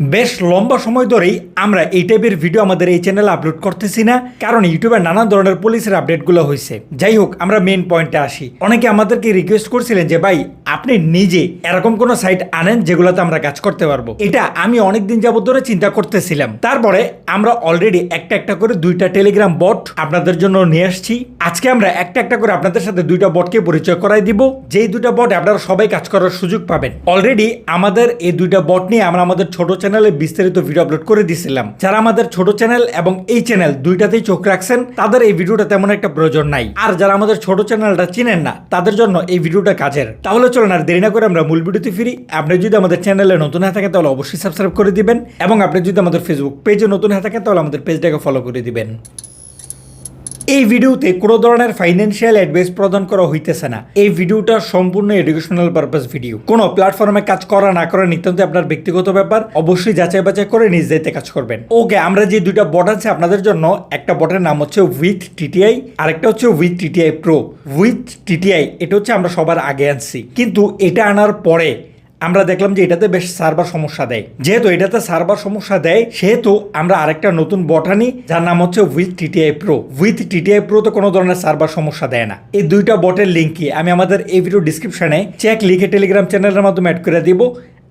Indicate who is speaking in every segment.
Speaker 1: বেশ লম্বা সময় ধরেই আমরা এই টাইপের ভিডিও আমাদের এই চ্যানেলে আপলোড করতেছি না, কারণ ইউটিউবে নানান ধরনের পুলিশের আপডেটগুলো হয়েছে যাই হোক, আমরা মেন পয়েন্টে আসি। অনেকে আমাদেরকে রিকোয়েস্ট করছিলেন যে, ভাই, আপনি নিজে এরকম কোনো সাইট আনেন যেগুলোতে আমরা কাজ করতে পারব? এটা আমি অনেক দিন যাবত ধরে চিন্তা করতেছিলাম। তারপরে আমরা অলরেডি একটা একটা করে দুইটা টেলিগ্রাম বট আপনাদের জন্য নিয়ে আসছি। আজকে আমরা একটা একটা করে আপনাদের সাথে দুইটা বটকে পরিচয় করাই দিব। যেই দুইটা বট আপনারা সবাই কাজ করার সুযোগ পাবেন। অলরেডি আমাদের এই দুইটা বট নিয়ে আমরা আমাদের ছোট বিস্তারিত ভিডিও আপলোড করে দিয়েছিলাম যারা আমাদের ছোট চ্যানেল এবং এই চ্যানেল দুইটাতেই চোখ রাখছেন, তাদের এই ভিডিওটা তেমন একটা প্রয়োজন নাই। আর যারা আমাদের ছোট চ্যানেলটা চিনেন না, তাদের জন্য এই ভিডিওটা কাজের। তাহলে চলুন আর দেরি না করে আমরা মূল ভিডিওতে ফিরি। আপনি যদি আমাদের চ্যানেলে নতুন হয়ে থাকেন, তাহলে অবশ্যই সাবস্ক্রাইব করে দিবেন এবং আপনি যদি আমাদের ফেসবুক পেজে নতুন হয়ে থাকেন, তাহলে আমাদের পেজটাকে ফলো করে দিবেন। এই ভিডিওতে কোনো ধরনের ফাইন্যান্সিয়াল অ্যাডভাইস প্রদান করা হইতেছে না। এই ভিডিওটা সম্পূর্ণ এডুকেশনাল পারপাস ভিডিও কোনো প্ল্যাটফর্মে কাজ করা না করা নিতান্ত আপনার ব্যক্তিগত ব্যাপার। অবশ্যই যাচাই বাছাই করে নিজ দায়িত্বে কাজ করবেন। ওকে, আমরা যে দুইটা বট আছে আপনাদের জন্য, একটা বটের নাম হচ্ছে উইথ টিটিআই আরেকটা হচ্ছে with TTI pro with TTI এটা হচ্ছে আমরা সবার আগে আনছি। কিন্তু এটা আনার পরে আমরা দেখলাম যে এটাতে বেশ সার্ভার সমস্যা দেয়। যেহেতু এটাতে সার্ভার সমস্যা দেয়, সেহেতু আমরা আরেকটা নতুন বটানি যার নাম হচ্ছে with TTI pro. With TTI pro তো কোনো ধরনের সার্ভার সমস্যা দেয় না। এই দুইটা বটের লিঙ্ক কি আমি আমাদের এই ভিডিও ডিসক্রিপশনে চেক লিখে টেলিগ্রাম চ্যানেলের মাধ্যমে অ্যাড করে দিব।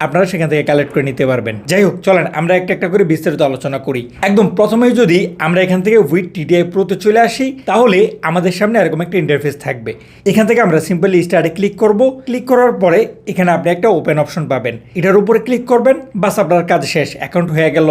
Speaker 1: আপনারা সেখান থেকে কালেক্ট করে নিতে পারবেন। যাই হোক, চলেন, আমরা একটা একটা করে বিস্তারিত আলোচনা করি। একদম প্রথমেই যদি আমরা এখান থেকে উইথ টিটিআই প্রোতে চলে আসি, তাহলে আমাদের সামনে এরকম একটা ইন্টারফেস থাকবে। এখান থেকে আমরা সিম্পলি স্টার্টে ক্লিক করব। ক্লিক করার পরে এখানে আপনি একটা ওপেন অপশন পাবেন। এটার উপরে ক্লিক করবেন, বাস আপনার কাজ শেষ অ্যাকাউন্ট হয়ে গেল।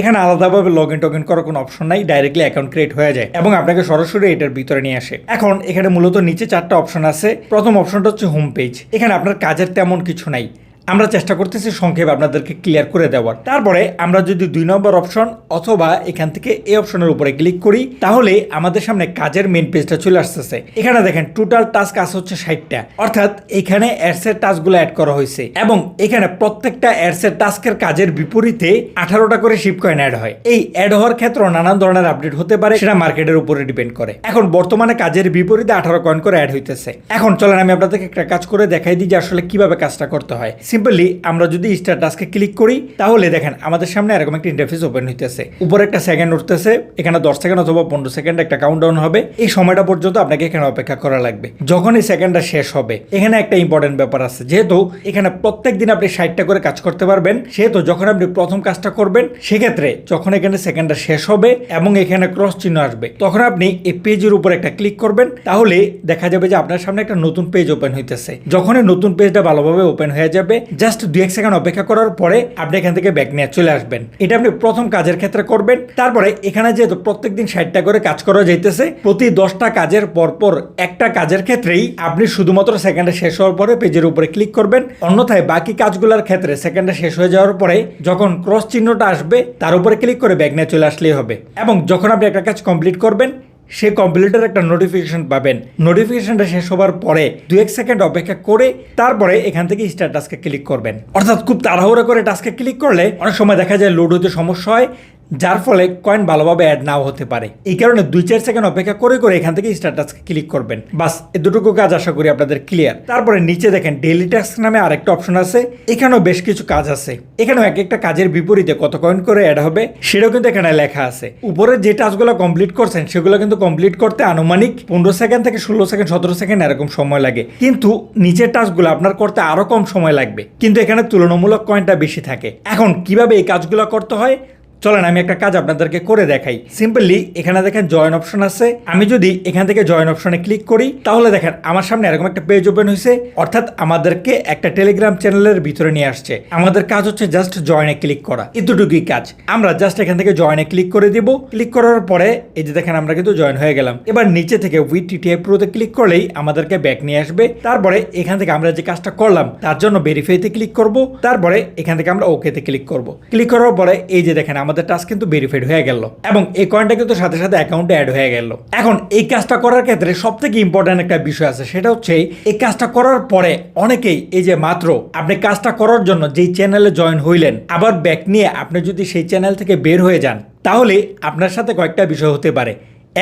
Speaker 1: এখানে আলাদাভাবে লগ ইন টগিন করার কোনো অপশন নাই ডাইরেক্টলি অ্যাকাউন্ট ক্রিয়েট হয়ে যায় এবং আপনাকে সরাসরি এটার ভিতরে নিয়ে আসে। এখন এখানে মূলত নিচে চারটা অপশন আছে। প্রথম অপশনটা হচ্ছে হোম পেজ এখানে আপনার কাজের তেমন কিছু নাই। আমরা চেষ্টা করতেছি সংক্ষেপে আপনাদেরকে ক্লিয়ার করে দেওয়ার। তারপরে আমরা যদি দুই নম্বর অপশন অথবা এখান থেকে এই অপশনের উপরে ক্লিক করি, তাহলে আমাদের সামনে কাজের মেন পেজটা চলে আসতেছে। এখানে দেখেন টোটাল টাস্ক আছে হচ্ছে ষাটটা। অর্থাৎ এখানে অ্যাডসের টাস্কগুলো অ্যাড করা হয়েছে এবং এখানে প্রত্যেকটা অ্যাডসের টাস্কের কাজের বিপরীতে আঠারোটা করে শিপ কয়েন অ্যাড হয়। এই অ্যাড হওয়ার ক্ষেত্রে নানান ধরনের আপডেট হতে পারে, সেটা মার্কেটের উপরে ডিপেন্ড করে। এখন বর্তমানে কাজের বিপরীতে আঠারো কয়েন করে অ্যাড হইতেছে। এখন চলেন আমি আপনাদেরকে একটা কাজ করে দেখাই দিই যে আসলে কীভাবে কাজটা করতে হয়। সিম্পলি আমরা যদি স্টার টাস্কে ক্লিক করি, তাহলে দেখেন আমাদের সামনে এরকম একটা ইন্টারফেস ওপেন হইতেছে। উপরে একটা সেকেন্ড উঠতেছে, এখানে দশ সেকেন্ড অথবা পনেরো সেকেন্ড একটা কাউন্টডাউন হবে। এই সময়টা পর্যন্ত আপনাকে এখানে অপেক্ষা করা লাগবে। যখন এই সেকেন্ডটা শেষ হবে, এখানে একটা ইম্পর্টেন্ট ব্যাপার আছে। যেহেতু এখানে প্রত্যেক দিন আপনি ষাটটা করে কাজ করতে পারবেন, সেহেতু যখন আপনি প্রথম কাজটা করবেন, সেক্ষেত্রে যখন এখানে সেকেন্ডটা শেষ হবে এবং এখানে ক্রস চিহ্ন আসবে, তখন আপনি এই পেজের উপর একটা ক্লিক করবেন। তাহলে দেখা যাবে যে আপনার সামনে একটা নতুন পেজ ওপেন হইতেছে। যখন নতুন পেজটা ভালোভাবে ওপেন হয়ে যাবে জাস্ট দু এক সেকেন্ড অপেক্ষা করার পরে আপনি এখান থেকে ব্যাক নিয়ে চলে আসবেন। এটা আপনি প্রথম কাজের ক্ষেত্রে করবেন। তারপরে এখানে যেহেতু প্রত্যেকদিন ষাটটা করে কাজ করা যাইতেছে, প্রতি দশটা কাজের পরপর একটা কাজের ক্ষেত্রেই আপনি শুধুমাত্র সেকেন্ডে শেষ হওয়ার পরে পেজের উপরে ক্লিক করবেন। অন্যথায় বাকি কাজগুলোর ক্ষেত্রে সেকেন্ডে শেষ হয়ে যাওয়ার পরে যখন ক্রস চিহ্নটা আসবে, তার উপরে ক্লিক করে ব্যাগ নিয়ে চলে আসলেই হবে। এবং যখন আপনি একটা কাজ কমপ্লিট করবেন সে কম্পিউটার একটা নোটিফিকেশন পাবেন। নোটিফিকেশনটা শেষ হবার পরে দু এক সেকেন্ড অপেক্ষা করে তারপরে এখান থেকে স্টার টাস্কে ক্লিক করবেন। অর্থাৎ খুব তাড়াহুড়া করে টাস্কে ক্লিক করলে অনেক সময় দেখা যায় লোড হতে সমস্যা হয়। যার ফলে কয়েন ভালোভাবে অ্যাড নাও হতে পারে। এই কারণে দুই চার সেকেন্ড অপেক্ষা করে করে এখান থেকে স্টার টাস্কে ক্লিক করবেন। বাস এ দুটুকু কাজ আশা করি আপনাদের ক্লিয়ার তারপরে নিচে দেখেন ডেলি টাস্ক নামে আরেকটা অপশন আছে। এখানেও বেশ কিছু কাজ আছে। এখানেও এক একটা কাজের বিপরীতে কত কয়েন করে অ্যাড হবে, সেটাও কিন্তু এখানে লেখা আছে। উপরে যে টাস্কগুলো কমপ্লিট করছেন, সেগুলো কিন্তু কমপ্লিট করতে আনুমানিক পনেরো সেকেন্ড থেকে ষোলো সেকেন্ড সতেরো সেকেন্ড এরকম সময় লাগে। কিন্তু নিচের টাস্কগুলো আপনার করতে আরও কম সময় লাগবে। কিন্তু এখানে তুলনামূলক কয়েনটা বেশি থাকে। এখন কীভাবে এই কাজগুলো করতে হয়? চলেন, আমি একটা কাজ আপনাদেরকে করে দেখাই। সিম্পলি এখানে দেখেন জয়েন অপশন আছে। আমি যদি এখান থেকে জয়েন অপশনে ক্লিক করি, তাহলে দেখেন আমার সামনে এরকম একটা পেজ ওপেন হয়েছে অর্থাৎ আমাদেরকে একটা টেলিগ্রাম চ্যানেলের ভিতরে নিয়ে আসছে। আমাদের কাজ হচ্ছে জাস্ট জয়েনে ক্লিক করা। এতটুকুই কাজ। আমরা জাস্ট এখান থেকে জয়েনে ক্লিক করে দিব। ক্লিক করার পরে, এই যে দেখেন আমরা কিন্তু জয়েন হয়ে গেলাম। এবার নিচে থেকে উইথ টিটিআই প্রোতে ক্লিক করলেই আমাদেরকে ব্যাক নিয়ে আসবে। তারপরে এখান থেকে আমরা যে কাজটা করলাম, তার জন্য ভেরিফাইতে ক্লিক করব। তারপরে এখান থেকে আমরা ওকেতে ক্লিক করব। ক্লিক করার পরে, এই যে দেখেন আমাদের টাস্ক কিন্তু ভেরিফাইড হয়ে গেল। এবং এই কয়েনটা কিন্তু সাথে সাথে অ্যাকাউন্টে অ্যাড হয়ে গেল। এখন এই কাজটা করার ক্ষেত্রে সব থেকে ইম্পর্টেন্ট একটা বিষয় আছে, সেটা হচ্ছে এই কাজটা করার পরে অনেকেই এই যে মাত্র আপনি কাজটা করার জন্য যেই চ্যানেলে জয়েন হইলেন, আবার ব্যাক নিয়ে আপনি যদি সেই চ্যানেল থেকে বের হয়ে যান, তাহলে আপনার সাথে কয়েকটা বিষয় হতে পারে।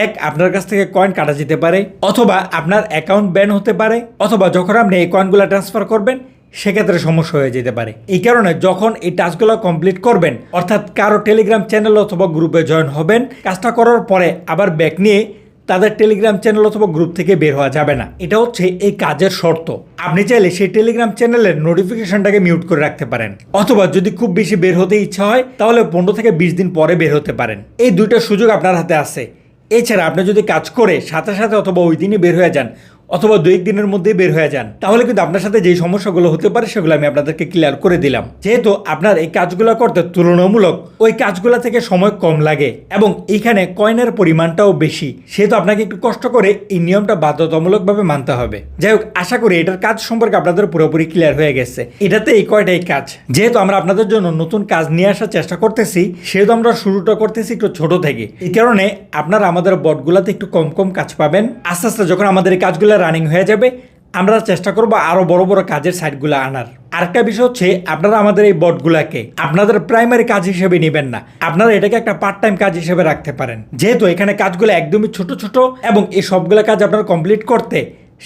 Speaker 1: এক, আপনার কাছ থেকে কয়েন কাটা যেতে পারে, অথবা আপনার অ্যাকাউন্ট ব্যান হতে পারে, অথবা যখন আপনি এই কয়েনগুলো ট্রান্সফার করবেন সেক্ষেত্রে সমস্যা হয়ে যেতে পারে। এই কারণে যখন এই টাস্কগুলো কমপ্লিট করবেন, অর্থাৎ কারও টেলিগ্রাম চ্যানেল অথবা গ্রুপে জয়েন হবেন, কাজটা করার পরে আবার ব্যাক নিয়ে তাদের টেলিগ্রাম চ্যানেল অথবা গ্রুপ থেকে বের হওয়া যাবে না। এটা হচ্ছে এই কাজের শর্ত। আপনি চাইলে সেই টেলিগ্রাম চ্যানেলের নোটিফিকেশনটাকে মিউট করে রাখতে পারেন। অথবা যদি খুব বেশি বের হতে ইচ্ছা হয়, তাহলে পনেরো থেকে বিশ দিন পরে বের হতে পারেন। এই দুইটা সুযোগ আপনার হাতে আছে। এছাড়া আপনি যদি কাজ করে সাথে সাথে অথবা ওই দিনই বের হয়ে যান অথবা দুই দিনের মধ্যেই বের হয়ে যান। তাহলে কিন্তু আপনার সাথে যেই সমস্যাগুলো হতে পারে সেগুলো আমি আপনাদেরকে ক্লিয়ার করে দিলাম। যেহেতু আপনার এই কাজগুলো করতে তুলনামূলক ওই কাজগুলো থেকে সময় কম লাগে এবং এইখানে কয়েনের পরিমাণটাও বেশি, সেহেতু আপনাকে একটু কষ্ট করে এই নিয়মটা বাধ্যতামূলকভাবে মানতে হবে। যাই হোক, আশা করি এটার কাজ সম্পর্কে আপনাদের পুরোপুরি ক্লিয়ার হয়ে গেছে। এটাতে এই কয়টাই কাজ। যেহেতু আমরা আপনাদের জন্য নতুন কাজ নিয়ে আসার চেষ্টা করতেছি, সেহেতু আমরা শুরুটা করতেছি একটু ছোট থেকে। এই কারণে আপনারা আমাদের বটগুলাতে একটু কম কম কাজ পাবেন। আস্তে আস্তে যখন আমাদের এই কাজগুলো রানিং হয়ে যাবে, আমরা চেষ্টা করব আরও বড় বড় কাজের সাইটগুলো আনার। আরেকটা বিষয় হচ্ছে, আপনারা আমাদের এই বটগুলাকে আপনাদের প্রাইমারি কাজ হিসেবে নেবেন না। আপনারা এটাকে একটা পার্ট টাইম কাজ হিসেবে রাখতে পারেন। যেহেতু এখানে কাজগুলো একদমই ছোট ছোট এবং এই সবগুলো কাজ আপনারা কমপ্লিট করতে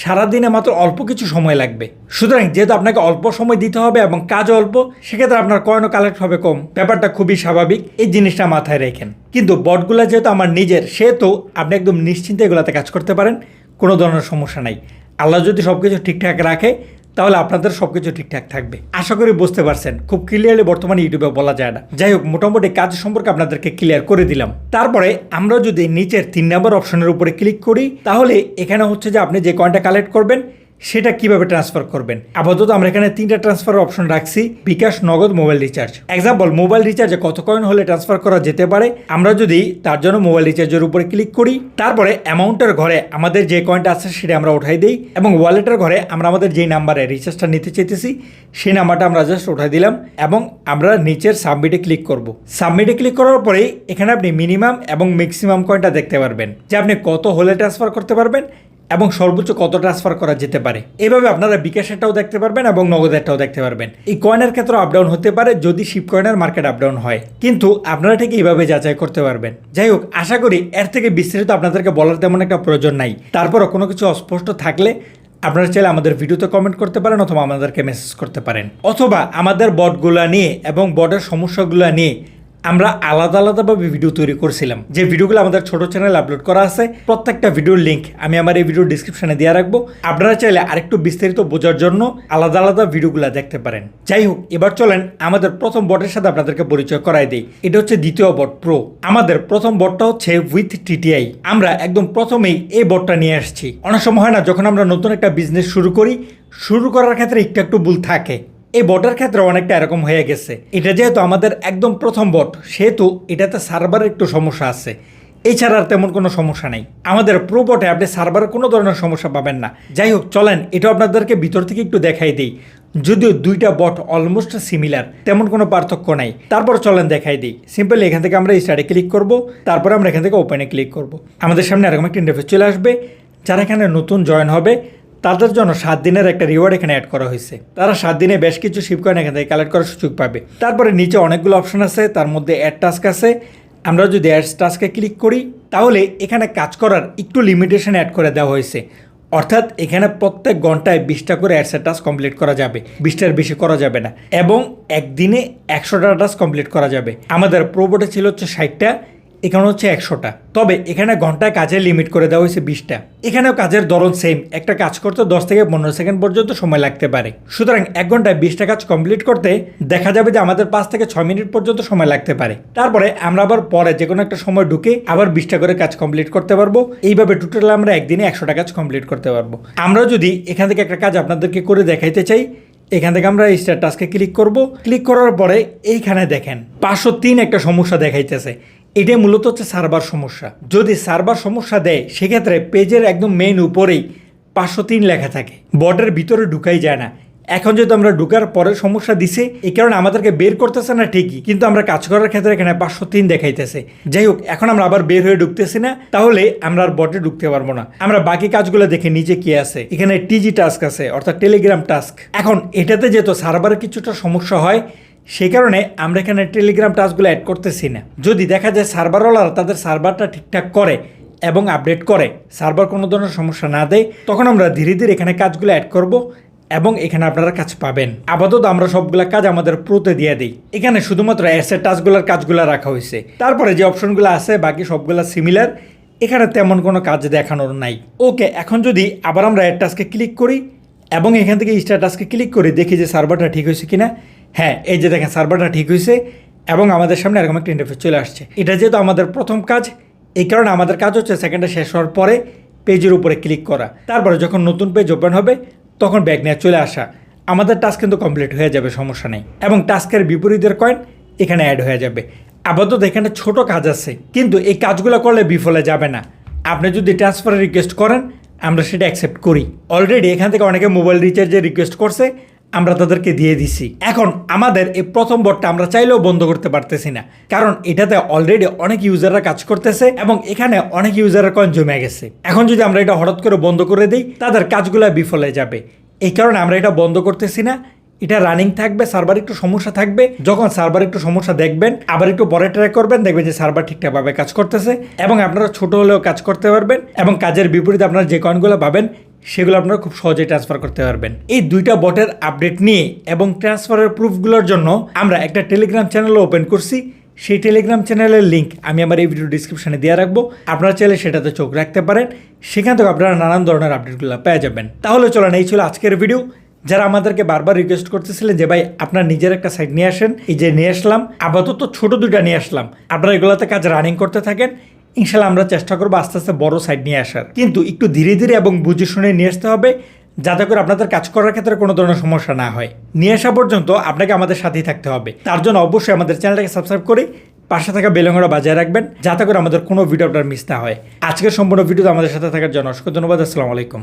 Speaker 1: সারাদিনে মাত্র অল্প কিছু সময় লাগবে। সুতরাং যেহেতু আপনাকে অল্প সময় দিতে হবে এবং কাজ অল্প, সেক্ষেত্রে আপনার কয়েনও কালেক্ট হবে কম। ব্যাপারটা খুবই স্বাভাবিক, এই জিনিসটা মাথায় রেখেন। কিন্তু বটগুলো যেহেতু আমার নিজের, সেহেতু আপনি একদম নিশ্চিন্তে এগুলাতে কাজ করতে পারেন। কোনো ধরনের সমস্যা নাই। আল্লাহ যদি সব কিছু ঠিকঠাক রাখে, তাহলে আপনাদের সব কিছু ঠিকঠাক থাকবে। আশা করি বুঝতে পারছেন, খুব ক্লিয়ারলি বর্তমানে ইউটিউবে বলা যায় না। যাই হোক, মোটামুটি কাজ সম্পর্কে আপনাদেরকে ক্লিয়ার করে দিলাম। তারপরে আমরা যদি নিচের তিন নম্বর অপশনের উপরে ক্লিক করি, তাহলে এখানে হচ্ছে যে আপনি যে কয়েনটা কালেক্ট করবেন সেটা কীভাবে ট্রান্সফার করবেন? আপাতত আমরা এখানে তিনটা ট্রান্সফার অপশন রাখছি, bKash, Nagad mobile recharge example mobile রিচার্জে কত কয়েন হলে ট্রান্সফার করা যেতে পারে? আমরা যদি তার জন্য মোবাইল রিচার্জের উপরে ক্লিক করি, তারপরে অ্যামাউন্টের ঘরে আমাদের যে কয়েনটা আছে সেটা আমরা উঠাই দিই এবং ওয়ালেটের ঘরে আমরা আমাদের যেই নাম্বারে রিচার্জটা নিতে চাইতেছি, সেই নাম্বারটা আমরা জাস্ট উঠাই দিলাম এবং আমরা নিচের সাবমিটে ক্লিক করব। সাবমিটে ক্লিক করার পরেই এখানে আপনি মিনিমাম এবং ম্যাক্সিমাম কয়েনটা দেখতে পারবেন। যে আপনি কত হলে ট্রান্সফার করতে পারবেন এবং সর্বোচ্চ কত ট্রান্সফার করা যেতে পারে? এভাবে আপনারা বিকাশেরটাও দেখতে পারবেন এবং নগদেরটাও দেখতে পারবেন। এই কয়েনের ক্ষেত্রে আপডাউন হতে পারে যদি শিপ কয়েনের মার্কেট আপডাউন হয়। কিন্তু আপনারা ঠিক এইভাবে যাচাই করতে পারবেন। যাই হোক, আশা করি এর থেকে বিস্তারিত আপনাদেরকে বলার তেমন একটা প্রয়োজন নাই। তারপরও কোনো কিছু অস্পষ্ট থাকলে আপনারা চাইলে আমাদের ভিডিওতে কমেন্ট করতে পারেন অথবা আমাদেরকে মেসেজ করতে পারেন। অথবা আমাদের বটগুলা নিয়ে এবং বটের সমস্যাগুলো নিয়ে আমরা আলাদা আলাদাভাবে ভিডিও তৈরি করছিলাম। যে ভিডিওগুলো আমাদের ছোট চ্যানেলে আপলোড করা আছে, প্রত্যেকটা ভিডিওর লিঙ্ক আমি আমার এই ভিডিও ডিসক্রিপশনে দিয়ে রাখব। আপনারা চাইলে আরেকটু বিস্তারিত বোঝার জন্য আলাদা আলাদা ভিডিওগুলো দেখতে পারেন। যাই হোক, এবার চলেন আমাদের প্রথম বটের সাথে আপনাদেরকে পরিচয় করাই দিই। এটা হচ্ছে দ্বিতীয় বট প্রো আমাদের প্রথম বটটা হচ্ছে উইথ টিটিআই আমরা একদম প্রথমেই এই বটটা নিয়ে আসছি। অনেক সময় হয় না, যখন আমরা নতুন একটা বিজনেস শুরু করি, শুরু করার ক্ষেত্রে একটু একটু ভুল থাকে। এই বটের ক্ষেত্রে অনেকটা এরকম হয়ে গেছে। এটা যেহেতু আমাদের একদম প্রথম বট সেহেতু এটাতে সার্ভারের একটু সমস্যা আছে। এছাড়া আর তেমন কোনো সমস্যা নেই। আমাদের প্রো বটে আপনি সার্ভারের কোনো ধরনের সমস্যা পাবেন না। যাই হোক, চলেন, এটা আপনাদেরকে ভিতর থেকে একটু দেখাই দিই। যদিও দুইটা বট অলমোস্ট সিমিলার তেমন কোনো পার্থক্য নাই। তারপর চলেন দেখাই দিই। সিম্পলি এখান থেকে আমরা স্টার্টে ক্লিক করব। তারপরে আমরা এখান থেকে ওপেনে ক্লিক করব। আমাদের সামনে এরকম একটা ইন্টারফেস চলে আসবে। যারা এখানে নতুন জয়েন হবে তাদের জন্য সাত দিনের একটা রিওয়ার্ড এখানে অ্যাড করা হয়েছে। তারা সাত দিনে বেশ কিছু শিপ কয়েন এখান থেকে কালেক্ট করার সুযোগ পাবে। তারপরে নিচে অনেকগুলো অপশন আছে, তার মধ্যে অ্যাড টাস্ক আছে। আমরা যদি অ্যাডস টাস্কে ক্লিক করি, তাহলে এখানে কাজ করার একটু লিমিটেশন অ্যাড করে দেওয়া হয়েছে। অর্থাৎ এখানে প্রত্যেক ঘন্টায় বিশটা করে অ্যাডসের টাস্ক কমপ্লিট করা যাবে। বিশটার বেশি করা যাবে না। এবং একদিনে একশোটা টাস্ক কমপ্লিট করা যাবে। আমাদের প্রোবোটে ছিল হচ্ছে ষাটটা। এখানে হচ্ছে একশোটা। তবে এখানে ঘন্টায় কাজের লিমিট করে দেওয়া হয়েছে বিশটা। এখানেও কাজের ধরন সেম একটা কাজ করতে দশ থেকে পনেরো সেকেন্ড পর্যন্ত সময় লাগতে পারে। সুতরাং এক ঘন্টায় বিশটা কাজ কমপ্লিট করতে দেখা যাবে যে আমাদের পাঁচ থেকে ছয় মিনিট পর্যন্ত সময় লাগতে পারে। তারপরে আমরা আবার পরে যে কোনো একটা সময় ঢুকে আবার বিশটা করে কাজ কমপ্লিট করতে পারব। এইভাবে টোটাল আমরা একদিনে একশোটা কাজ কমপ্লিট করতে পারব। আমরা যদি এখান থেকে একটা কাজ আপনাদেরকে করে দেখাইতে চাই, এখান থেকে আমরা স্টার টাস্কে ক্লিক করব। ক্লিক করার পরে এইখানে দেখেন, পাঁচশো তিন একটা সমস্যা দেখাইতেছে। এটা মূলত হচ্ছে সার্ভার সমস্যা। যদি সার্ভার সমস্যা দেয়, সেক্ষেত্রে পেজের একদম মেইন উপরেই পাঁচশো তিন লেখা থাকে। বর্ডের ভিতরে ঢুকাই যায় না। এখন যেহেতু আমরা ঢুকার পরে সমস্যা দিছে, এই কারণে আমাদেরকে বের করতেছে না ঠিকই, কিন্তু আমরা কাজ করার ক্ষেত্রে এখানে পাঁচশো তিন দেখাইতেছে। যাই হোক, এখন আমরা আবার বের হয়ে ঢুকতেছি না, তাহলে আমরা আর বটে ঢুকতে পারব না। আমরা বাকি কাজগুলো দেখে নিচে কি আছে। এখানে টিজি টাস্ক আছে, অর্থাৎ টেলিগ্রাম টাস্ক এখন এটাতে যেহেতু সার্ভারের কিছুটা সমস্যা হয় সেই কারণে আমরা এখানে টেলিগ্রাম টাস্কগুলো অ্যাড করতেছি না। যদি দেখা যায় সার্ভারওয়ালারা তাদের সার্ভারটা ঠিকঠাক করে এবং আপডেট করে সার্ভার কোনো ধরনের সমস্যা না দেয়, তখন আমরা ধীরে ধীরে এখানে কাজগুলো অ্যাড করব এবং এখানে আপনারা কাজ পাবেন। আপাতত আমরা সবগুলা কাজ আমাদের প্রোতে দিয়ে দিই। এখানে শুধুমাত্র অ্যাসেট টাচগুলোর কাজগুলো রাখা হয়েছে। তারপরে যে অপশনগুলো আছে, বাকি সবগুলা সিমিলার এখানে তেমন কোনো কাজ দেখানোর নাই। ওকে, এখন যদি আবার আমরা অ্যাড টাস্কে ক্লিক করি এবং এখান থেকে স্ট্যাটাসকে ক্লিক করে দেখি যে সার্ভারটা ঠিক হয়েছে কিনা হ্যাঁ এই যে দেখেন সার্ভারটা ঠিক হয়েছে এবং আমাদের সামনে এরকম একটা ইন্টারফেস চলে আসছে। এটা যেহেতু আমাদের প্রথম কাজ, এই কারণে আমাদের কাজ হচ্ছে সেকেন্ডে শেষ হওয়ার পরে পেজের উপরে ক্লিক করা। তারপরে যখন নতুন পেজ ওপেন হবে, তখন ব্যাগ নিয়ে চলে আসা। আমাদের টাস্ক কিন্তু কমপ্লিট হয়ে যাবে, সমস্যা নেই। এবং টাস্কের বিপরীতের কয়েন এখানে অ্যাড হয়ে যাবে। আপাতত এখানে ছোট কাজ আছে, কিন্তু এই কাজগুলো করলে বিফলে যাবে না। আপনি যদি ট্রান্সফারের রিকোয়েস্ট করেন, আমরা সেটা অ্যাকসেপ্ট করি। অলরেডি এখান থেকে অনেকে মোবাইল রিচার্জের রিকোয়েস্ট করছে আমরা তাদেরকে দিয়ে দিছি। এখন আমাদের এই প্রথম বটটা আমরা চাইলেও বন্ধ করতে পারতেছি না। কারণ এটাতে অলরেডি অনেক ইউজাররা কাজ করতেছে এবং এখানে অনেক ইউজারের কয়েন জমে গেছে। এখন যদি আমরা এটা হঠাৎ করে বন্ধ করে দিই, তাদের কাজগুলো বিফলে যাবে। এই কারণে আমরা এটা বন্ধ করতেছি না। এটা রানিং থাকবে সার্ভার একটু সমস্যা থাকবে। যখন সার্ভার একটু সমস্যা দেখবেন, আবার একটু পরে ট্রাই করবেন, দেখবেন যে সার্ভার ঠিকঠাকভাবে কাজ করতেছে। এবং আপনারা ছোট হলেও কাজ করতে পারবেন এবং কাজের বিপরীতে আপনারা যে কয়েনগুলো পাবেন সেগুলো আপনারা খুব সহজেই ট্রান্সফার করতে পারবেন। এই দুইটা বটের আপডেট নিয়ে এবং ট্রান্সফারের প্রুফগুলোর জন্য আমরা একটা টেলিগ্রাম চ্যানেলও ওপেন করছি। সেই টেলিগ্রাম চ্যানেলের লিঙ্ক আমি আমার এই ভিডিও ডিসক্রিপশনে দিয়ে রাখব। আপনারা চাইলে সেটাতে চোখ রাখতে পারেন। সেখান থেকে আপনারা নানান ধরনের আপডেটগুলো পেয়ে যাবেন। তাহলে চলেন, এই ছিল আজকের ভিডিও যারা আমাদেরকে বারবার রিকোয়েস্ট করতেছিলেন যে, ভাই, আপনার নিজের একটা সাইড নিয়ে আসেন। এই যে, নিয়ে আসলাম। আপাতত ছোট দুইটা নিয়ে আসলাম। আপনারা এগুলোতে কাজ রানিং করতে থাকেন। ইনশাল্লাহ আমরা চেষ্টা করব আস্তে আস্তে বড় সাইড নিয়ে আসার। কিন্তু একটু ধীরে ধীরে এবং বুঝে শুনে নিয়ে আসতে হবে, যাতে করে আপনাদের কাজ করার ক্ষেত্রে কোনো ধরনের সমস্যা না হয়। নিয়ে আসা পর্যন্ত আপনাকে আমাদের সাথেই থাকতে হবে। তার জন্য অবশ্যই আমাদের চ্যানেলটাকে সাবস্ক্রাইব করে পাশে থাকা বেলঙ্গরা বাজায় রাখবেন, যাতে করে আমাদের কোনো ভিডিও আপনার মিস না হয়। আজকের সম্পূর্ণ ভিডিও আমাদের সাথে থাকার জন্য অসংখ্য ধন্যবাদ, আসসালামু আলাইকুম।